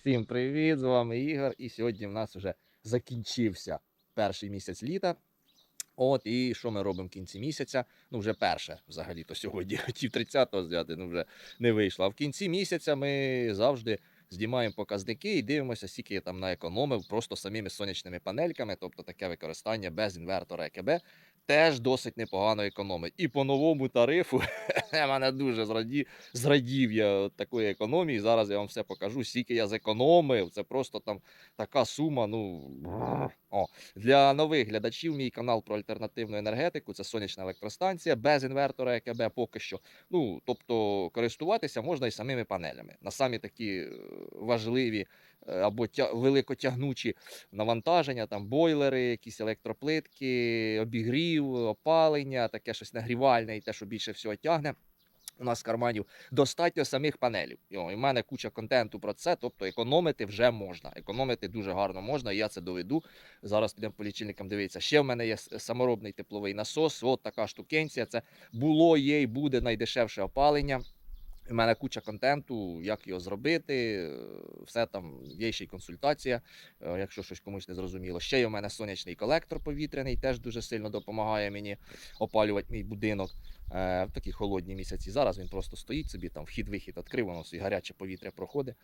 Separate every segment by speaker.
Speaker 1: Всім привіт! З вами Ігор. І сьогодні в нас вже закінчився перший місяць літа. От і що ми робимо в кінці місяця? Ну, вже перше, взагалі, то сьогодні хотів 30-го зняти, ну вже не вийшло. А в кінці місяця ми завжди знімаємо показники і дивимося, скільки я там наекономив просто самими сонячними панельками, тобто таке використання без інвертора ЕКБ. Теж досить непогано економить. І по новому тарифу мене дуже зраді, зрадів я такої економії. Зараз я вам все покажу, скільки я зекономив. Це просто там така сума. Ну о. для нових глядачів. Мій канал про альтернативну енергетику. Це сонячна електростанція без інвертора ЕКБ поки що. Ну тобто користуватися можна і самими панелями на самі такі е, важливі або тя, великотягнучі навантаження, там бойлери, якісь електроплитки, обігрів, опалення, таке щось нагрівальне і те, що більше всього тягне. У нас з карманів достатньо самих панелів. І у мене куча контенту про це. Тобто економити вже можна. Економити дуже гарно можна. і Я це доведу. Зараз підемо по лічильникам дивитися. Ще в мене є саморобний тепловий насос. От така штукенція. Це було, є і буде найдешевше опалення. У мене куча контенту, як його зробити, все там є ще й консультація, е, якщо щось комусь не зрозуміло. Ще є у мене сонячний колектор повітряний, теж дуже сильно допомагає мені опалювати мій будинок е, в такі холодні місяці. Зараз він просто стоїть собі, там вхід-вихід відкрив, воно собі гаряче повітря проходить.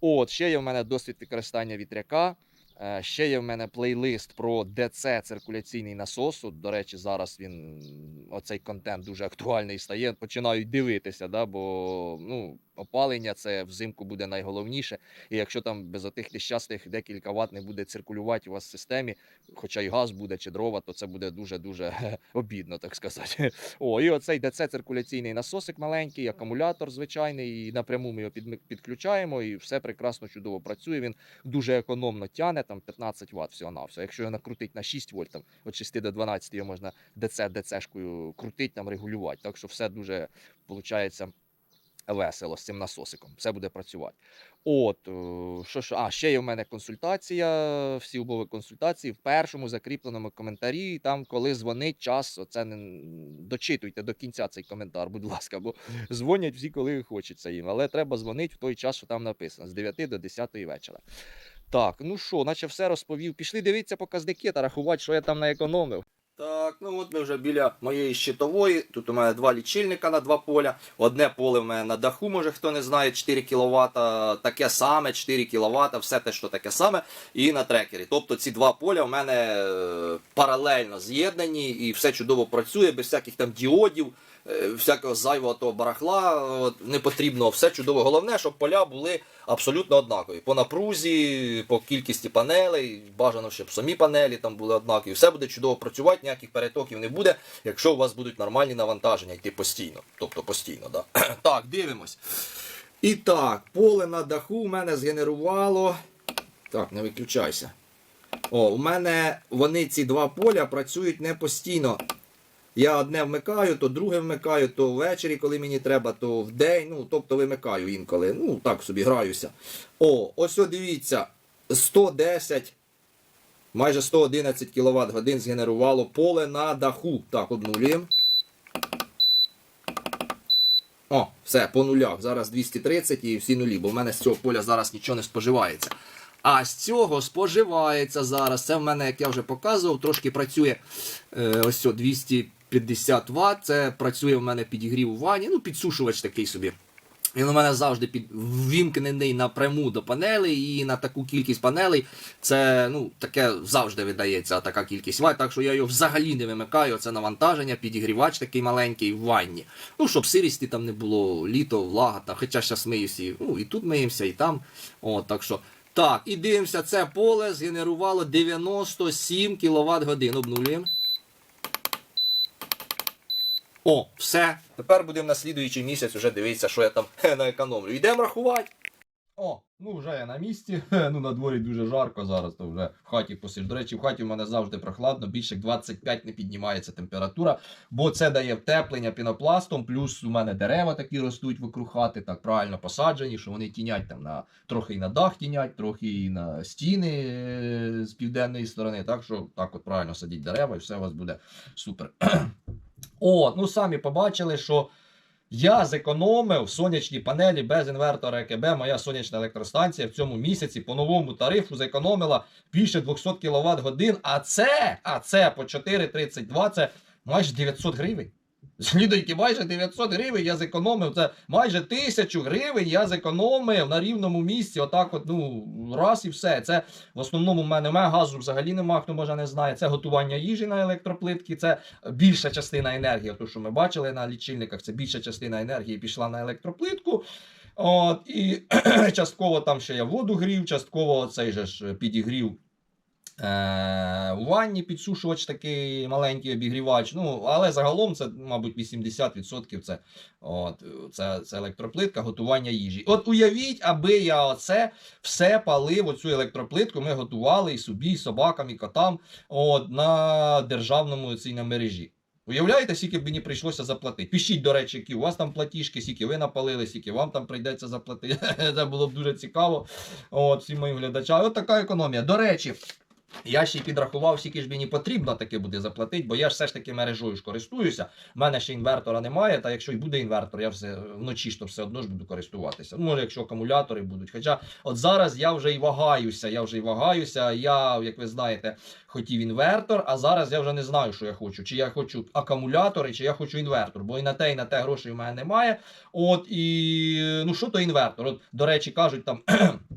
Speaker 1: От, ще є в мене досвід використання вітряка. Е, Ще є в мене плейлист про ДЦ циркуляційний насос. До речі, зараз він оцей контент дуже актуальний стає. Починають дивитися, да, бо ну, опалення це взимку буде найголовніше. І якщо там без отих нещасних декілька ватт не буде циркулювати у вас в системі, хоча й газ буде чи дрова, то це буде дуже дуже обідно, так сказати. О, і оцей ДЦ циркуляційний насосик маленький, акумулятор звичайний, і напряму ми його підключаємо, і все прекрасно чудово працює. Він дуже економно тяне, там 15 Вт всього на все. Якщо його накрутить на 6 вольт, там від 6 до 12 його можна ДЦ ДЦшкою крутить, там регулювати. Так що все дуже виходить весело з цим насосиком. Все буде працювати. От, е, що ж, а ще є в мене консультація, всі умови консультації в першому закріпленому коментарі. Там, коли дзвонить час, оце не дочитуйте до кінця цей коментар, будь ласка, бо дзвонять всі, коли хочеться їм. Але треба дзвонити в той час, що там написано, з 9 до 10 вечора. Так, ну що, наче все розповів. Пішли дивитися показники та рахувати, що я там наекономив. Так, ну от ми вже біля моєї щитової. Тут у мене два лічильника на два поля. Одне поле в мене на даху, може хто не знає, 4 кВт, таке саме, 4 кВт, все те, що таке саме, і на трекері. Тобто ці два поля в мене е, паралельно з'єднані і все чудово працює, без всяких там діодів, всякого зайвого того барахла не потрібно. Все чудово. Головне, щоб поля були абсолютно однакові. По напрузі, по кількості панелей, бажано, щоб самі панелі там були однакові. Все буде чудово працювати, ніяких перетоків не буде, якщо у вас будуть нормальні навантаження йти постійно. Тобто постійно, да. Так, дивимось. І так, поле на даху у мене згенерувало. Так, не виключайся. О, у мене вони ці два поля працюють не постійно. Я одне вмикаю, то друге вмикаю, то ввечері, коли мені треба, то в день. Ну, тобто вимикаю інколи. Ну, так собі граюся. О, ось дивіться, 110, майже 111 кВт годин згенерувало поле на даху. Так, обнулюємо. О, все, по нулях. Зараз 230 і всі нулі, бо в мене з цього поля зараз нічого не споживається. А з цього споживається зараз. Це в мене, як я вже показував, трошки працює е, ось 200. 50 Вт. Це працює в мене підігрів у ванні, ну підсушувач такий собі. Він у мене завжди підвімкнений напряму до панелей і на таку кількість панелей це ну таке завжди видається така кількість ватт, так що я його взагалі не вимикаю. Це навантаження, підігрівач такий маленький в ванні. Ну щоб сирісті там не було, літо, влага, та, хоча зараз ми всі, ну і тут миємося, і там. От, так що. Так, і дивимося, це поле згенерувало 97 кВт годин. Обнулюємо. О, все. Тепер будемо на слідуючий місяць вже дивитися, що я там наекономлю. Йдемо рахувати. О, ну вже я на місці. Ну на дворі дуже жарко зараз, то вже в хаті посидиш. До речі, в хаті в мене завжди прохладно, більше як 25 не піднімається температура, бо це дає втеплення пінопластом, плюс у мене дерева такі ростуть вокруг хати, так правильно посаджені, що вони тінять там на трохи і на дах тінять, трохи і на стіни е, з південної сторони. Так що так от правильно садіть дерева, і все у вас буде супер. О, ну самі побачили, що Я зекономив сонячні панелі без інвертора ЕКБ. Моя сонячна електростанція в цьому місяці по новому тарифу зекономила більше 200 кВт годин. А це, а це по 4,32 це майже 900 гривень. Слідуйки, майже 900 гривень я зекономив. Це майже тисячу гривень я зекономив на рівному місці. Отак, от, ну, раз і все. Це в основному в мене немає газу взагалі нема, хто може не знає. Це готування їжі на електроплитки, це більша частина енергії. То, що ми бачили на лічильниках, це більша частина енергії пішла на електроплитку. От, і частково там ще я воду грів, частково цей же ж підігрів. Е, у ванні підсушувач такий маленький обігрівач. Ну, але загалом це, мабуть, 80% це, от, це, це електроплитка, готування їжі. От уявіть, аби я оце все палив, оцю електроплитку, ми готували і собі, і собакам, і котам от, на державному цій на мережі. Уявляєте, скільки б мені прийшлося заплатити? Пишіть, до речі, які у вас там платіжки, скільки ви напалили, скільки вам там прийдеться заплатити. Це було б дуже цікаво. От, всім моїм глядачам. От така економія. До речі. Я ще й підрахував, скільки ж мені потрібно таки буде заплатити, бо я ж все ж таки мережою ж користуюся. У мене ще інвертора немає, та якщо й буде інвертор, я все вночі ж то все одно ж буду користуватися. Ну, може, якщо акумулятори будуть. Хоча от зараз я вже й вагаюся, я вже й вагаюся. Я, як ви знаєте, хотів інвертор, а зараз я вже не знаю, що я хочу. Чи я хочу акумулятори, чи я хочу інвертор, бо і на те, і на те грошей в мене немає. От і ну що то інвертор? От, до речі, кажуть там.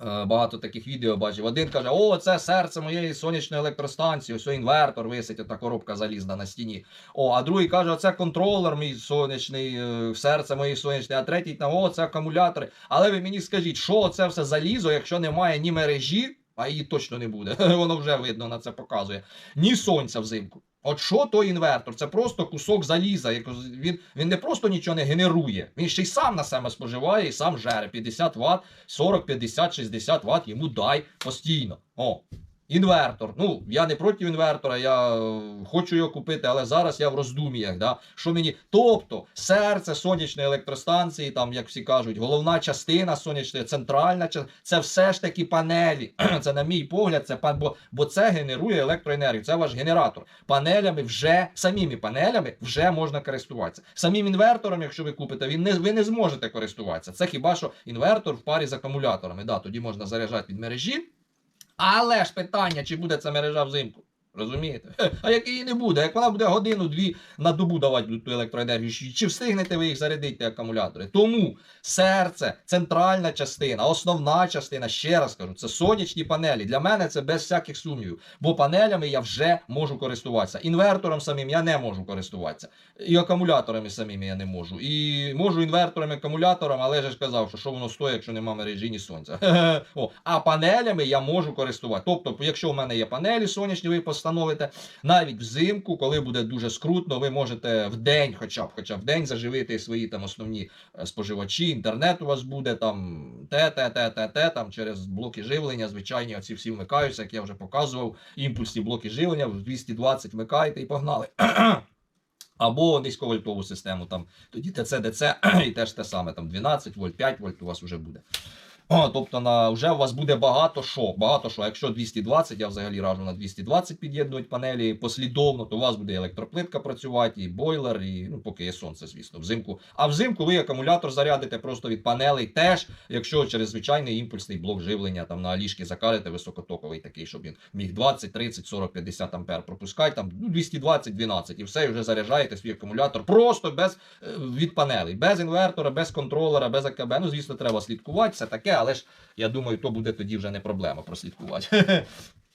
Speaker 1: Е, Багато таких відео бачив. Один каже: О, це серце моєї сонячної електростанції, ось інвертор висить, ота коробка залізна на стіні. О, а другий каже, оце контролер мій сонячний, е, серце моєї сонячної, а третій там, о, це акумулятори. Але ви мені скажіть, що це все залізо, якщо немає ні мережі, а її точно не буде. Воно вже видно на це показує, ні сонця взимку. От що то інвертор? Це просто кусок заліза. Він він не просто нічого не генерує, він ще й сам на себе споживає і сам жере 50 Вт, 40, 50, 60 Вт йому дай постійно. О, Інвертор. Ну, я не проти інвертора, я е, хочу його купити, але зараз я в роздуміях. Да? Що мені? Тобто, серце сонячної електростанції, там, як всі кажуть, головна частина сонячної, центральна частина, це все ж таки панелі. Це, на мій погляд, це бо, бо це генерує електроенергію. Це ваш генератор. Панелями вже, самими панелями вже можна користуватися. Самим інвертором, якщо ви купите, він не, ви не зможете користуватися. Це хіба що інвертор в парі з акумуляторами. Да, Тоді можна заряджати від мережі. Але ж питання, чи буде ця мережа взимку? Розумієте? А як її не буде, як вона буде годину-дві на добу давати ту електроенергію, чи встигнете ви їх зарядити акумулятори? Тому серце, центральна частина, основна частина, ще раз кажу, це сонячні панелі. Для мене це без всяких сумнівів. Бо панелями я вже можу користуватися. Інвертором самим я не можу користуватися. І акумуляторами самими я не можу. І можу інвертором, акумулятором, але я ж казав, що що воно стоїть, якщо нема мережі, ні сонця. О, А панелями я можу користуватися. Тобто, якщо у мене є панелі сонячні, ви встановите. Навіть взимку, коли буде дуже скрутно, ви можете в день, хоча б хоча б в день заживити свої там основні е, споживачі. Інтернет у вас буде там те, те, те, те, те, там через блоки живлення. Звичайні оці всі вмикаються, як я вже показував. Імпульсні блоки живлення в 220 вмикаєте і погнали. Або низьковольтову систему, там тоді ТЦ, ДЦ і теж те саме, там 12 вольт, 5 вольт у вас вже буде. Тобто на, вже у вас буде багато що. Багато що. Якщо 220, я взагалі раджу на 220 під'єднувати панелі послідовно, то у вас буде електроплитка працювати, і бойлер, і ну, поки є сонце, звісно, взимку. А взимку ви акумулятор зарядите просто від панелей теж, якщо через звичайний імпульсний блок живлення там на ліжки закарите високотоковий такий, щоб він міг 20, 30, 40, 50 ампер пропускати, там ну, 220, 12 і все, і вже заряджаєте свій акумулятор просто без е, від панелей, без інвертора, без контролера, без АКБ. Ну, звісно, треба слідкувати, все таке але ж я думаю, то буде тоді вже не проблема прослідкувати.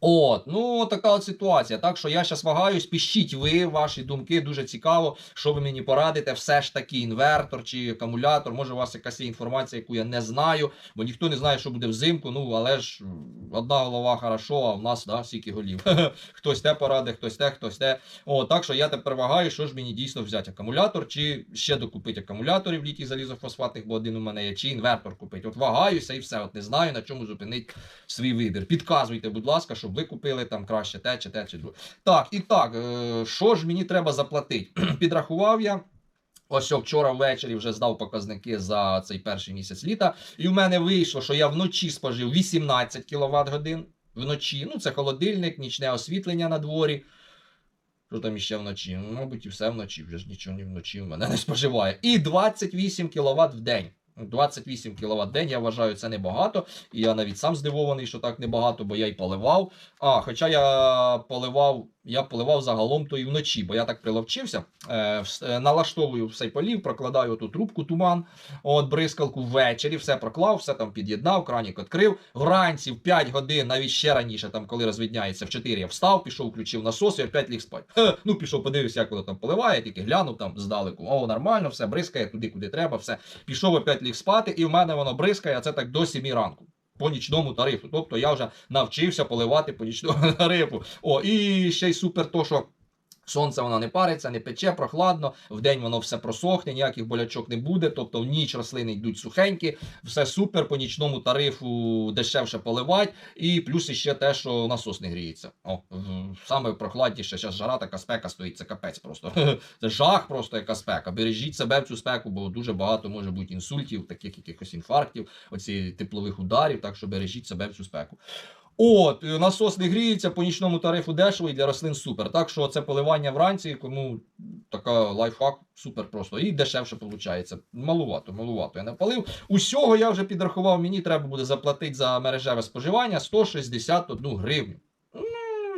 Speaker 1: От, ну така от ситуація. Так що я зараз вагаюсь, пишіть ви ваші думки, дуже цікаво, що ви мені порадите. Все ж таки, інвертор чи акумулятор. Може, у вас якась є інформація, яку я не знаю, бо ніхто не знає, що буде взимку. Ну, але ж одна голова хорошо, а в нас да, стільки голів. хтось те поради, хтось те, хтось те. О, так що я тепер вагаю, що ж мені дійсно взяти акумулятор, чи ще докупити акумуляторів літій залізофосфатних, бо один у мене є, чи інвертор купити. От вагаюся і все. От не знаю, на чому зупинити свій вибір. Підказуйте, будь ласка, щоб ви купили там краще те, чи те, чи друге. Так, і так, е, що ж мені треба заплатити? Підрахував я. Ось вчора ввечері вже здав показники за цей перший місяць літа. І в мене вийшло, що я вночі спожив 18 кВт годин. Вночі. Ну, це холодильник, нічне освітлення на дворі. Що там іще вночі? Ну, мабуть, і все вночі, вже ж нічого не вночі в мене не споживає. І 28 кВт в день. 28 кВт день, я вважаю, це небагато. І я навіть сам здивований, що так небагато, бо я й поливав. А, хоча я поливав, я поливав загалом то і вночі, бо я так приловчився. Е, е, налаштовую все полів, прокладаю ту трубку туман, от бризкалку ввечері, все проклав, все там під'єднав, кранік відкрив. Вранці в 5 годин, навіть ще раніше, там, коли розвідняється в 4, я встав, пішов, включив насос і опять ліг спати. Хе, ну, пішов, подивився, як воно там поливає, тільки глянув там здалеку. О, нормально, все бризкає туди, куди треба, все. Пішов опять ліг спати, і в мене воно бризкає, а це так до 7 ранку. По нічному тарифу. Тобто я вже навчився поливати по нічному тарифу. О, і ще й супер то, що. Сонце воно не париться, не пече, прохладно, вдень воно все просохне, ніяких болячок не буде. Тобто в ніч рослини йдуть сухенькі, все супер, по нічному тарифу дешевше поливати. І плюс ще те, що насос не гріється. О, саме прохладніше, зараз жара така спека стоїть, це капець просто. Це жах просто яка спека. Бережіть себе в цю спеку, бо дуже багато може бути інсультів, таких якихось інфарктів, оці теплових ударів, так що бережіть себе в цю спеку. От, е, насос не гріється по нічному тарифу дешево і для рослин супер. Так що це поливання вранці, кому така лайфхак, супер просто. І дешевше виходить. Малувато, малувато. Я не палив. Усього я вже підрахував, мені треба буде заплатити за мережеве споживання 161 гривню.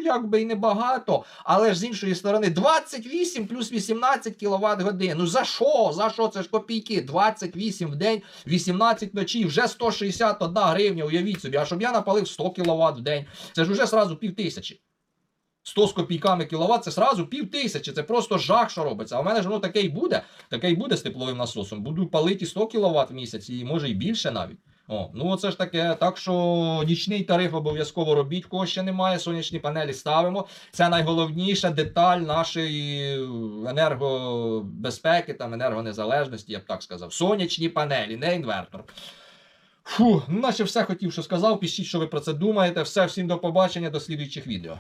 Speaker 1: Якби і небагато, але ж з іншої сторони 28 плюс 18 кВт годин. Ну за що? За що? Це ж копійки. 28 в день, 18 вночі, вже 161 гривня, уявіть собі. А щоб я напалив 100 кВт в день, це ж вже сразу пів тисячі. 100 з копійками кіловат це сразу пів тисячі. Це просто жах, що робиться. А в мене ж воно таке й буде. Таке й буде з тепловим насосом. Буду палити 100 кВт в місяць і може і більше навіть. О, ну оце ж таке. Так що нічний тариф обов'язково робіть, кого ще немає. Сонячні панелі ставимо. Це найголовніша деталь нашої енергобезпеки, там енергонезалежності, я б так сказав. Сонячні панелі, не інвертор. Фу, наче все хотів, що сказав. Пишіть, що ви про це думаєте. Все, всім до побачення, до слідуючих відео.